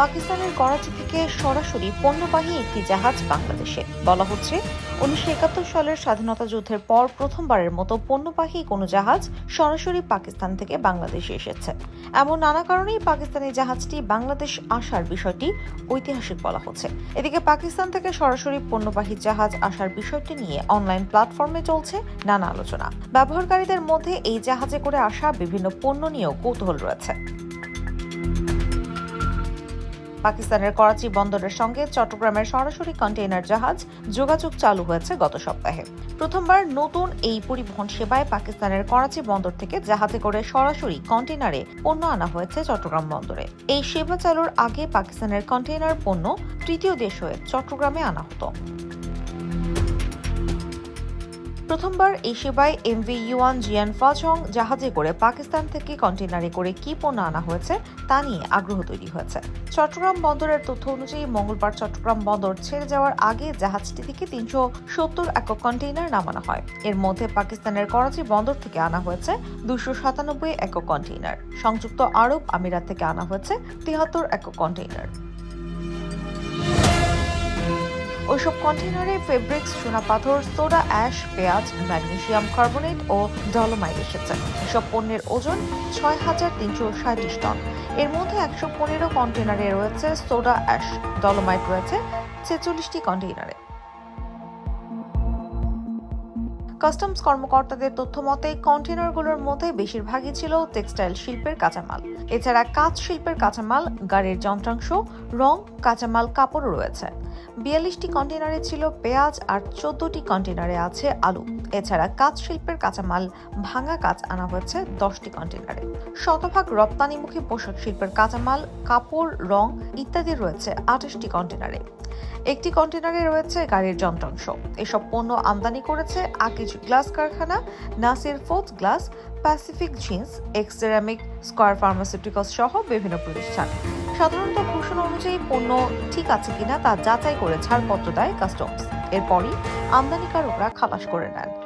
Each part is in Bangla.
পাকিস্তানের করাচি থেকে সরাসরি পণ্যবাহী একটি জাহাজ বাংলাদেশে। বলা হচ্ছে, উনিশশো একাত্তর সালের স্বাধীনতা যুদ্ধের পর প্রথমবারের মতো পণ্যবাহী কোনো জাহাজ সরাসরি পাকিস্তান থেকে বাংলাদেশে এসেছে। এমন নানা কারণেই পাকিস্তানি জাহাজটি বাংলাদেশ আসার বিষয়টি ঐতিহাসিক বলা হচ্ছে। এদিকে পাকিস্তান থেকে সরাসরি পণ্যবাহী জাহাজ আসার বিষয়টি নিয়ে অনলাইন প্ল্যাটফর্মে চলছে নানা আলোচনা। ব্যবহারকারীদের মধ্যে এই জাহাজে করে আসা বিভিন্ন পণ্য নিয়েও কৌতূহল রয়েছে। পাকিস্তানের করাচি বন্দরের সঙ্গে চট্টগ্রামের সরাসরি কন্টেইনার জাহাজ যোগাযোগ চালু হয়েছে গত সপ্তাহে। প্রথমবার নতুন এই পরিবহন সেবায় পাকিস্তানের করাচি বন্দর থেকে জাহাজে করে সরাসরি কন্টেইনারে পণ্য আনা হয়েছে চট্টগ্রাম বন্দরে। এই সেবা চালুর আগে পাকিস্তানের কন্টেইনার পণ্য তৃতীয় দেশ হয়ে চট্টগ্রামে আনা হতো। প্রথমবার এই সেবায় এমভি ইউয়ান জিয়ান ফাচং জাহাজে করে পাকিস্তান থেকে কন্টেনারে করে কি পণ্য আনা হয়েছে, তা নিয়ে আগ্রহ তৈরি হয়েছে। চট্টগ্রাম বন্দরের তথ্য অনুযায়ী মঙ্গলবার চট্টগ্রাম বন্দর ছেড়ে যাওয়ার আগে জাহাজটি থেকে তিনশো সত্তর একক কন্টেইনার নামানো হয়। এর মধ্যে পাকিস্তানের করাচি বন্দর থেকে আনা হয়েছে দুশো সাতানব্বই একক কন্টেইনার। সংযুক্ত আরব আমিরাত থেকে আনা হয়েছে তিয়াত্তর একক কন্টেইনার। ওইসব কন্টেনারে ফেব্রিক্স চুনাপাথর সোডা অ্যাশ পেঁয়াজ ম্যাগনেশিয়াম কার্বোনেট ও ডলোমাইট এসেছে। এসব পণ্যের ওজন ছয় হাজার তিনশো সাঁত্রিশ টন। এর মধ্যে একশো পনেরো কন্টেনারে রয়েছে সোডা অ্যাশ ডলোমাইট রয়েছে ছেচল্লিশটি কন্টেইনারে কাস্টমস কর্মকর্তাদের তথ্য মতে কন্টেনারগুলোর মধ্যে বেশিরভাগই ছিল টেক্সটাইল শিল্পের কাঁচামাল। এছাড়া কাঁচ শিল্পের কাঁচামাল, গাড়ির যন্ত্রাংশ, রং, কাঁচামাল কাপড়ও রয়েছে। বিয়াল্লিশটি কন্টেনারে ছিল পেঁয়াজ আর চোদ্দটি কন্টেনারে আছে আলু। এছাড়া কাঁচ শিল্পের কাঁচামাল, ভাঙা কাঁচ আনা হয়েছে দশটি কন্টেনারে শতভাগ রপ্তানিমুখী পোশাক শিল্পের কাঁচামাল, কাপড়, রং ইত্যাদি রয়েছে আঠাশটি কন্টেনারে একটি কন্টেনারে রয়েছে গাড়ির যন্ত্রাংশ। এসব পণ্য আমদানি করেছে আকিজ গ্লাস কারখানা, Nasir fourth glass, Pacific jeans এক্সেরামিক Square pharmaceuticals সহ বিভিন্ন প্রতিষ্ঠান। সাধারণত ঘোষণা অনুযায়ী পণ্য ঠিক আছে কিনা তা যাচাই করে ছাড়পত্র দেয় কাস্টমস। এরপরই আমদানিকারকরা খালাস করে নেন।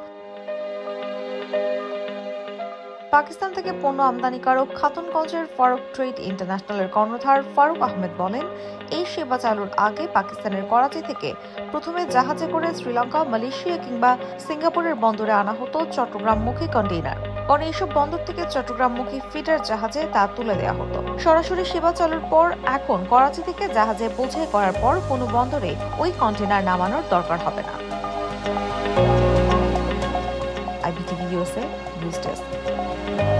পাকিস্তান থেকে পণ্য আমদানিকারক খাতুনগঞ্জের ফারুক ট্রেড ইন্টারন্যাশনালের কর্ণধার ফারুক আহমেদ বলেন, এই সেবা চালুর আগে পাকিস্তানের করাচি থেকে প্রথমে জাহাজে করে শ্রীলঙ্কা, মালয়েশিয়া কিংবা সিঙ্গাপুরের বন্দরে আনা হতো চট্টগ্রামমুখী কন্টেইনার। পরে এইসব বন্দর থেকে চট্টগ্রামমুখী ফিটার জাহাজে তা তুলে দেওয়া হতো। সরাসরি সেবা চালুর পর এখন করাচি থেকে জাহাজে বোঝাই করার পর কোনো বন্দরে ওই কন্টেইনার নামানোর দরকার হবে না। News desk.